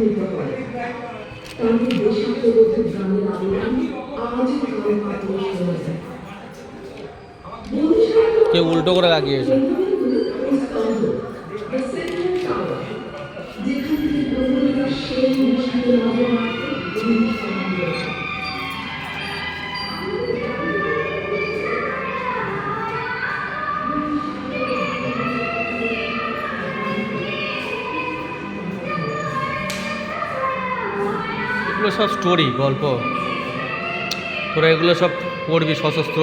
প্রতিধ্বনিত হয় তাদের দেশাত্মবোধ গ্রামের আন্দোলন আজও কারও কাপড় শোনা যায় কেউ উল্টো করে লাগিয়েছে এগুলো সব স্টোরি গল্প। তোরা এগুলো সব পড়বি, সশস্ত্র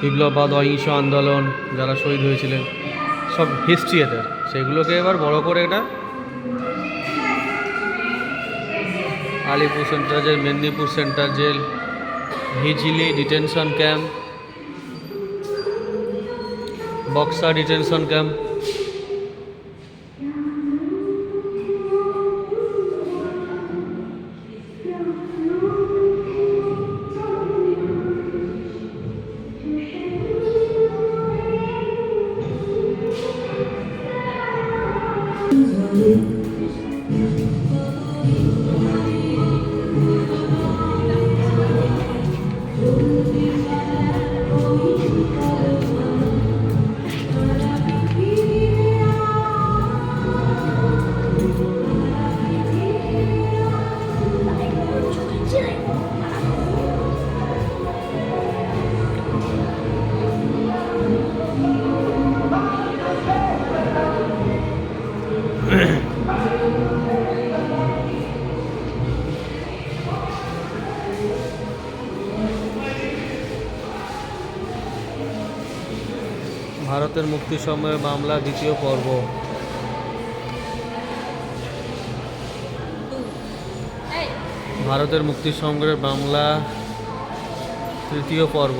বিপ্লব বা অহিংস আন্দোলন, যারা শহীদ হয়েছিলেন, সব হিস্ট্রি এদের সেগুলোকে এবার বড় করে এটা Alipur central jail Medinipur central jail Hijili detention camp Buxa detention camp ভারতের মুক্তি সময়ে মামলা দ্বিতীয় পর্ব। ভারতের মুক্তি সংগ্রামের বাংলা তৃতীয় পর্ব।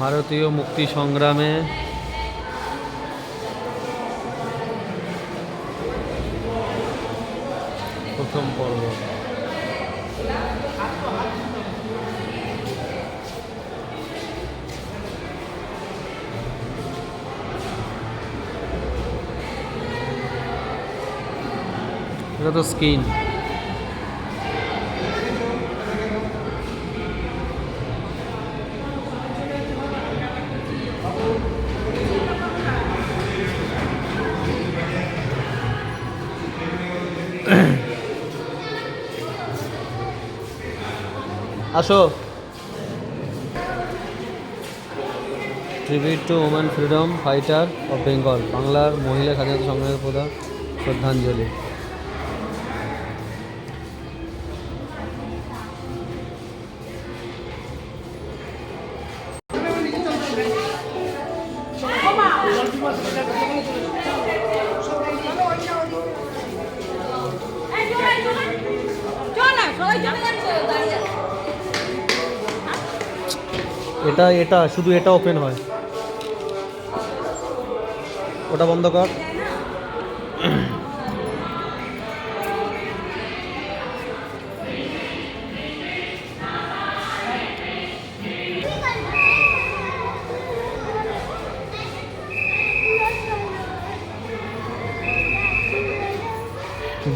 ভারতীয় মুক্তি সংগ্রামে এটা তো স্কিন। আসো। Tribute to woman freedom fighter of Bengal বাংলার মহিলা স্বাধীনতা সংগ্রামের প্রধান শ্রদ্ধাঞ্জলি। এটা এটা, শুধু এটা ওপেন হয়। ওটা বন্ধ কর।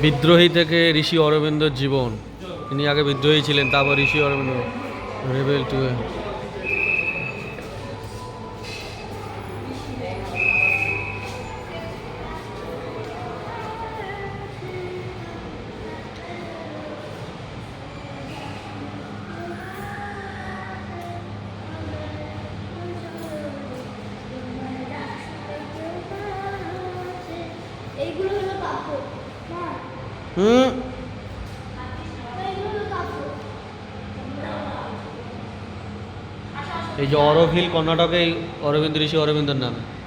বিদ্রোহী থেকে ঋষি অরবিন্দর জীবন। তিনি আগে বিদ্রোহী ছিলেন, তারপর Rishi Aurobindo. Rebel to hmm এই যে অরভিল কর্ণাটকে অরবিন্দ ঋষি অরবিন্দর নামে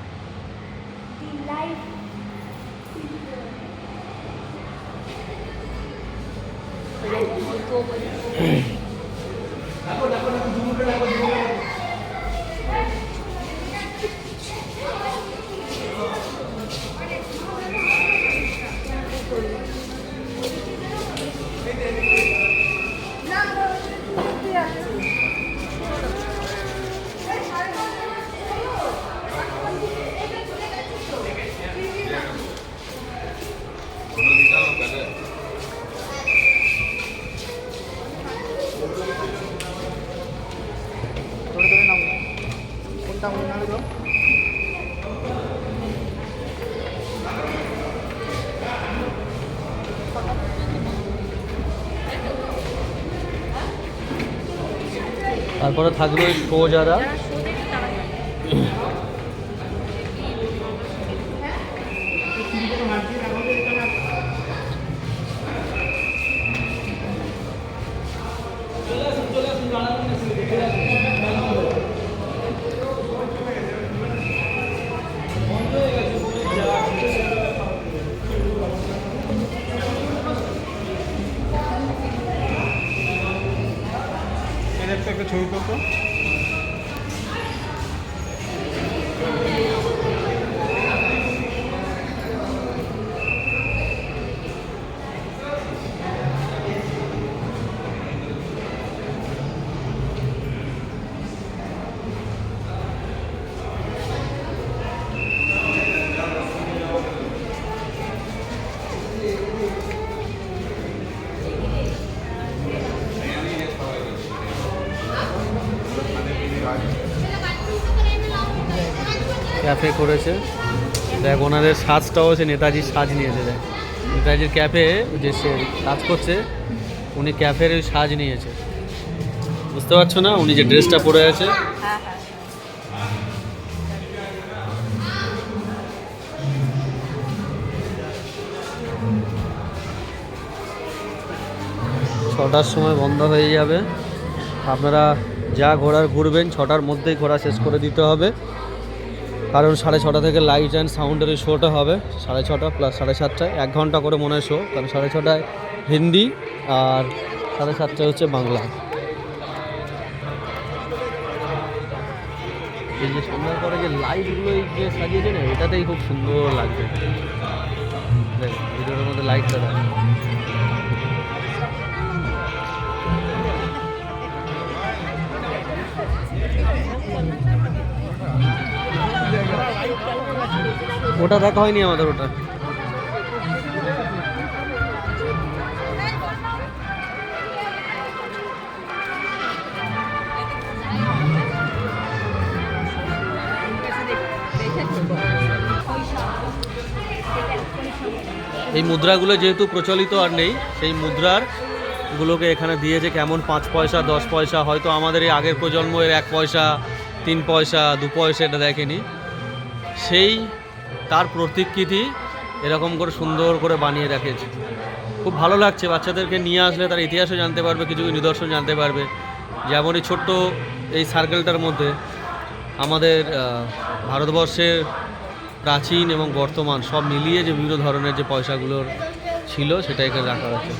কোনটা মনে হয় তারপরে থাকবে শো যারা এদের একটা ছবি করতো ক্যাফে করেছে। দেখ, ওনাদের সাজটাও সে নেতাজির সাজ নিয়েছে, দেখ। নেতাজির ক্যাফে যে সে কাজ করছে, উনি ক্যাফের ওই সাজ নিয়েছে। বুঝতে পারছ না? উনি যে ড্রেসটা পরে আছে। ছটার সময় বন্ধ হয়ে যাবে। আপনারা যা ঘোরার ঘুরবেন, ছটার মধ্যেই ঘোরা শেষ করে দিতে হবে। কারণ সাড়ে ছটা থেকে লাইট অ্যান্ড সাউন্ডের শোটা হবে, সাড়ে ছটা প্লাস সাড়ে সাতটায়। এক ঘণ্টা করে মনে হয় শো কারণ সাড়ে ছটায় হিন্দি আর সাড়ে সাতটায় হচ্ছে বাংলা। এই যে সন্ধ্যার পরে যে লাইটগুলো যে সাজিয়েছে না, এটাতেই খুব সুন্দর লাগবে দেখ ভিডিওর মধ্যে লাইটটা দেখ। ওটা দেখা হয়নি আমাদের ওটা। এই মুদ্রাগুলো যেহেতু প্রচলিত আর নেই, সেই মুদ্রার গুলোকে এখানে দিয়েছে কেমন পাঁচ পয়সা, দশ পয়সা, হয়তো আমাদের এই আগের প্রজন্ম এর এক পয়সা, তিন পয়সা, দু পয়সা এটা দেখেনি। সেই তার প্রতিকৃতি এরকম করে সুন্দর করে বানিয়ে রেখেছে খুব ভালো লাগছে, বাচ্চাদেরকে নিয়ে আসলে তার ইতিহাসও জানতে পারবে, কিছু নিদর্শন জানতে পারবে। যেমন এই ছোট্ট এই সার্কেলটার মধ্যে আমাদের ভারতবর্ষের প্রাচীন এবং বর্তমান সব মিলিয়ে যে বিভিন্ন ধরনের যে পয়সাগুলোর ছিল সেটা এখানে রাখা হয়েছে।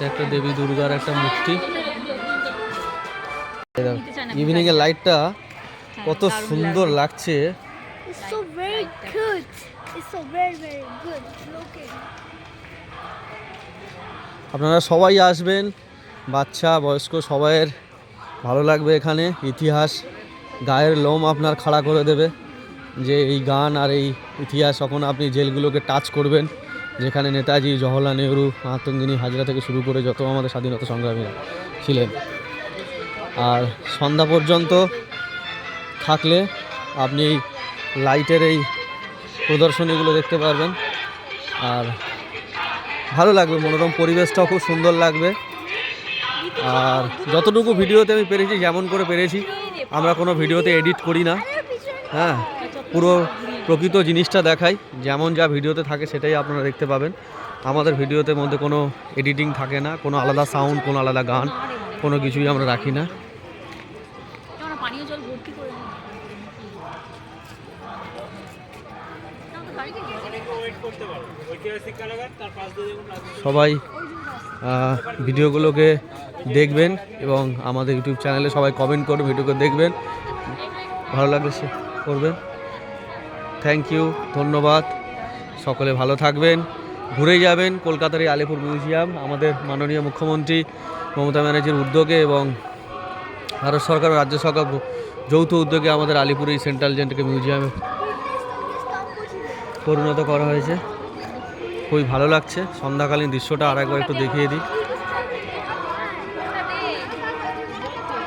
এটা একটা দেবী দুর্গার একটা মূর্তি। ইভিনিং এর লাইটটা হ্যাঁ, কত সুন্দর লাগছে। আপনারা সবাই আসবেন বাচ্চা বয়স্ক সবাইয়ের ভালো লাগবে এখানে। ইতিহাস গায়ের লোম আপনার খাড়া করে দেবে যে এই গান আর এই ইতিহাস যখন আপনি জেলগুলোকে টাচ করবেন। যেখানে নেতাজি, জওহরলাল নেহরু মাহাত্মঙ্গিনী হাজরা থেকে শুরু করে যত আমাদের স্বাধীনতা সংগ্রামীরা ছিলেন। আর সন্ধ্যা পর্যন্ত থাকলে আপনি এই লাইটের এই প্রদর্শনীগুলো দেখতে পারবেন। আর ভালো লাগবে, মনোরম পরিবেশটাও খুব সুন্দর লাগবে। আর যতটুকু ভিডিওতে আমি পেরেছি, যেমন করে পেরেছি, আমরা কোনো ভিডিওতে এডিট করি না। হ্যাঁ পুরো প্রকৃত জিনিসটা দেখাই। যেমন যা ভিডিওতে থাকে সেটাই আপনারা দেখতে পাবেন। আমাদের ভিডিওতে মধ্যে কোনো এডিটিং থাকে না, কোনো আলাদা সাউন্ড কোনো আলাদা গান, কোনো কিছুই আমরা রাখি না। করে সবাই ভিডিওগুলোকে দেখবেন এবং আমাদের ইউটিউব চ্যানেলে সবাই কমেন্ট করবেন ভিডিওকে দেখবেন। ভালো লাগলে সে করবেন। থ্যাংক ইউ ধন্যবাদ। সকলে ভালো থাকবেন ঘুরে যাবেন কলকাতার এই আলিপুর মিউজিয়াম। আমাদের মাননীয় মুখ্যমন্ত্রী মমতা ব্যানার্জির উদ্যোগে এবং ভারত সরকার ও রাজ্য সরকার যৌথ উদ্যোগে আমাদের আলিপুর এই সেন্ট্রাল জেন্টকে মিউজিয়ামে পরিণত করা হয়েছে। খুবই ভালো লাগছে। সন্ধ্যাকালীন দৃশ্যটা আর একবার একটু দেখিয়ে দিই।